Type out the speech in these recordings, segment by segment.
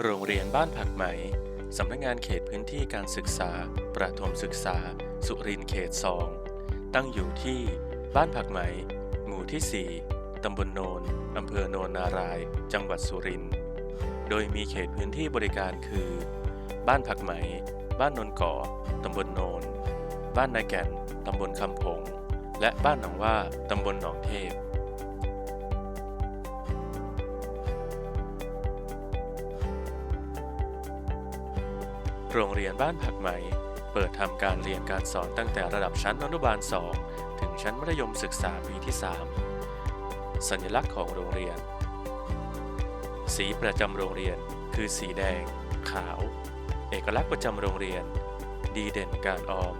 โรงเรียนบ้านผักไหม สำนักงานเขตพื้นที่การศึกษา ประถมศึกษา สุรินทร์เขต 2 ตั้งอยู่ที่บ้านผักไหม หมู่ที่ 4 ตำบลโนน อำเภอโนนนาราย จังหวัดสุรินทร์ โดยมีเขตพื้นที่บริการคือ บ้านผักไหม บ้านนนก่อ ตำบลโนน บ้านนาแก่น ตำบลคำผง และบ้านหนองว่า ตำบลหนองเทพ โรงเรียนบ้านผักไหม เปิดทำการเรียนการสอนตั้งแต่ระดับชั้นอนุบาล 2 ถึงชั้นมัธยมศึกษาปีที่ 3 สัญลักษณ์ของโรงเรียน สีประจำโรงเรียนคือสีแดง ขาว เอกลักษณ์ประจำโรงเรียน ดีเด่นการออม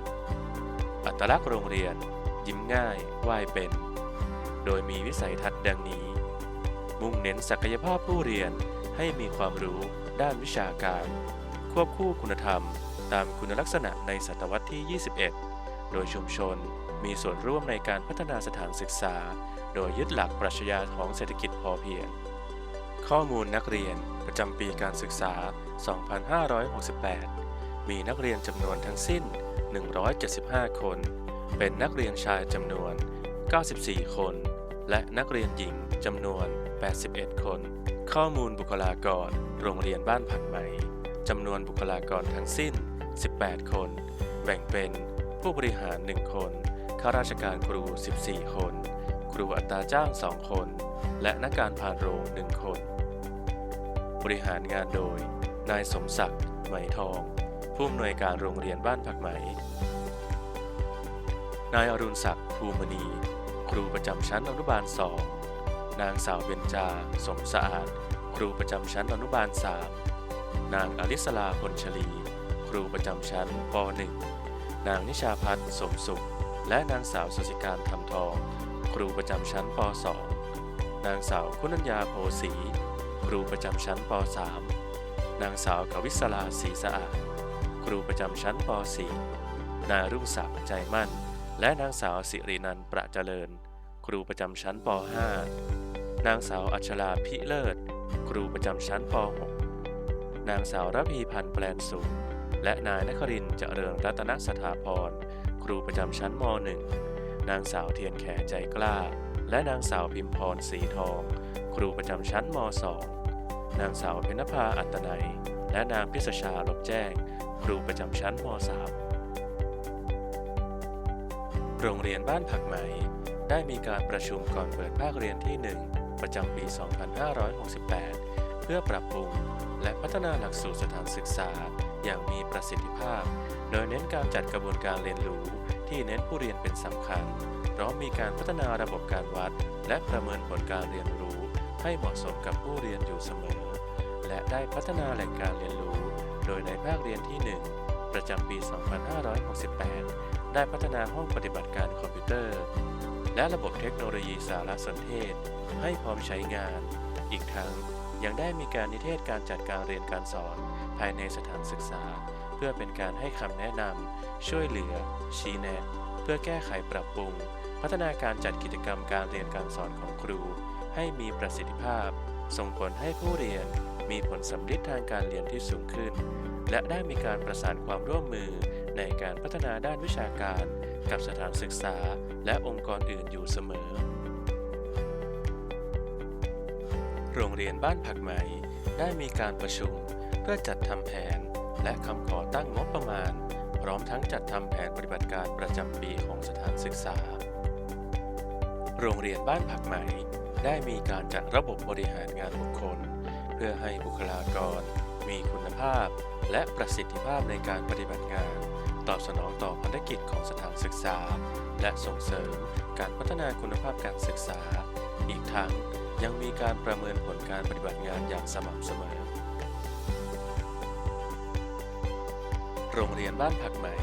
อัตลักษณ์โรงเรียน ยิ้มง่ายไหวเป็น โดยมีวิสัยทัศน์ดังนี้ มุ่งเน้นศักยภาพผู้เรียนให้มีความรู้ด้านวิชาการ ควบคู่คุณธรรม ตามคุณลักษณะในศตวรรษที่ 21 โดยชุมชนมีส่วนร่วมในการพัฒนาสถานศึกษา โดยยึดหลักปรัชญาของเศรษฐกิจพอเพียง ข้อมูลนักเรียนประจำปีการศึกษา 2568 มีนักเรียนจำนวนทั้งสิ้น 175 คน เป็นนักเรียนชายจำนวน 94 คน และนักเรียนหญิงจำนวน 81 คน ข้อมูลบุคลากร โรงเรียนบ้านผักไหม่ จำนวนบุคลากรทั้งสิ้น 18 คน แบ่งเป็นผู้บริหาร 1 คน ข้าราชการครู 14 คน ครูอัตราจ้าง 2 คน และนักการพานโรง 1 คน บริหารงานโดย นายสมศักดิ์ไหมทอง ผู้อำนวยการโรงเรียนบ้านผักไหม นายอรุณศักดิ์ภูมณี ครูประจำชั้นอนุบาล 2 นางสาวเบญจา สมสะอาด ครูประจำชั้นอนุบาล 3 นางอลิสลาพลชลี ครูประจำชั้นป .1 นางนิชาพัฒน์สมสุข และนางสาวสสิการทำทอง ครูประจำชั้นป .2 นางสาวคุณัญญาโพสี ครูประจำชั้นป .3 นางสาวกวิศลาศรีสะอาด ครูประจำชั้นป .4 นายรุ่งศักดิ์ใจมั่น และนางสาวสิรินันท์ประเจริญ ครูประจำชั้นป .5 นางสาวอัชราพิเลิศ ครูประจำชั้นป .6 นางสาวระพีพันธ์แปลนสูงและนายนครินเจริญรัตนสถาพร ครูประจำชั้นม .1 นางสาวเทียนแขใจกล้า และนางสาวพิมพรสีทอง ครูประจำชั้นม .2 นางสาวเพญนภาอัตนัย และนางพิศชาลบแจ้ง ครูประจำชั้นม .3 โรงเรียนบ้านผักไหม ได้มีการประชุมก่อนเปิดภาคเรียนที่ 1 ประจำปี 2568 เพื่อปรับปรุง และพัฒนาหลักสูตรสถานศึกษา อย่างมีประสิทธิภาพ โดยเน้นการจัดกระบวนการเรียนรู้ ที่เน้นผู้เรียนเป็นสำคัญ พร้อมมีการพัฒนาระบบการวัด และประเมินผลการเรียนรู้ ให้เหมาะสมกับผู้เรียนอยู่เสมอ และได้พัฒนาแหล่งการเรียนรู้ โดยในภาคเรียนที่ 1 ประจำปี 2568 ได้พัฒนาห้องปฏิบัติการคอมพิวเตอร์ และระบบเทคโนโลยีสารสนเทศ ให้พร้อมใช้งาน อีกทั้ง ยังได้มีการนิเทศการจัดการเรียนการสอน ภายในสถานศึกษา เพื่อเป็นการให้คำแนะนำช่วยเหลือ ชี้แนะ เพื่อแก้ไขปรับปรุง พัฒนาการจัดกิจกรรมการเรียนการสอนของครู ให้มีประสิทธิภาพ ส่งผลให้ผู้เรียน มีผลสำลิดทางการเรียนที่สูงขึ้น และได้มีการประสานความร่วมมือในการพัฒนาด้านวิชาการ กับสถานศึกษา และองค์กรอื่นอยู่เสมอ โรงเรียนบ้านผักไหม ได้มีการประชุมเพื่อจัดทำแผน และคำขอตั้งงบประมาณ พร้อมทั้งจัดทำแผนปฏิบัติการประจำปีของสถานศึกษา โรงเรียนบ้านผักไหม ได้มีการจัดระบบบริหารงานบุคคล เพื่อให้บุคลากร มีคุณภาพ และประสิทธิภาพในการปฏิบัติงาน ตอบสนองต่อภารกิจของสถานศึกษา และส่งเสริมการพัฒนาคุณภาพการศึกษา อีกทั้ง ยังมีการประเมินผลการปฏิบัติงานอย่างสม่ำเสมอ โรงเรียนบ้านผักไหม่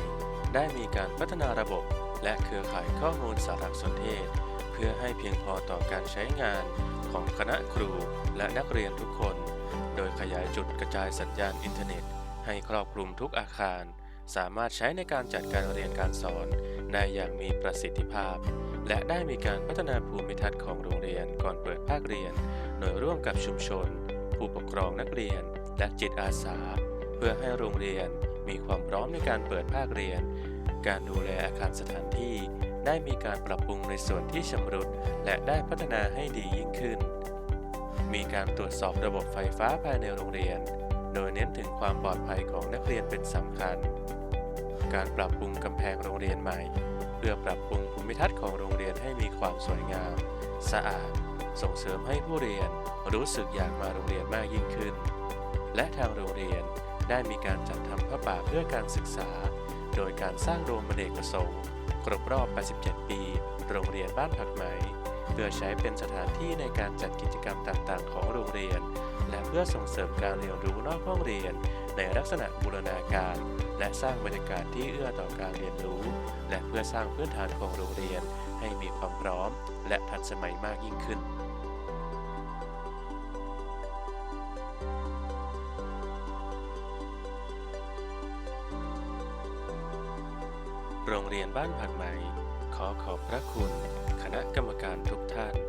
ได้มีการพัฒนาระบบ และเครือข่ายข้อมูลสารสนเทศ เพื่อให้เพียงพอต่อการใช้งานของคณะครูและนักเรียนทุกคน โดยขยายจุดกระจายสัญญาณอินเทอร์เน็ต ให้ครอบคลุมทุกอาคาร สามารถใช้ในการจัดการเรียนการสอนได้อย่างมีประสิทธิภาพ และได้มีการพัฒนาภูมิทัศน์ของโรงเรียนก่อนเปิดภาคเรียน โดยร่วมกับชุมชน ผู้ปกครองนักเรียน และจิตอาสา เพื่อให้โรงเรียนมีความพร้อมในการเปิดภาคเรียน การดูแลอาคารสถานที่ ได้มีการปรับปรุงในส่วนที่ชำรุด และได้พัฒนาให้ดียิ่งขึ้น มีการตรวจสอบระบบไฟฟ้าภายในโรงเรียน โดยเน้นถึงความปลอดภัยของนักเรียนเป็นสำคัญ การปรับปรุงกำแพงโรงเรียนใหม่ เพื่อปรับปรุงภูมิทัศน์ของโรงเรียนให้มีความสวยงาม สะอาด ส่งเสริมให้ผู้เรียนรู้สึกอยากมาโรงเรียนมากยิ่งขึ้น และทางโรงเรียนได้มีการจัดทำพระป่าเพื่อการศึกษา โดยการสร้างโดมอเนกประสงค์ครบรอบ 87 ปี โรงเรียนบ้านผักไหม เพื่อใช้เป็นสถานที่ในการจัดกิจกรรมต่างๆ ของโรงเรียน และเพื่อส่งเสริมการเรียนรู้นอกห้องเรียน ในลักษณะบูรณาการ สร้างบรรยากาศที่เอื้อต่อการเรียนรู้ และเพื่อสร้างพื้นฐานของโรงเรียนให้มีความพร้อม และทันสมัยมากยิ่งขึ้นโรงเรียนบ้านผักไหมขอขอบพระคุณ คณะกรรมการทุกท่าน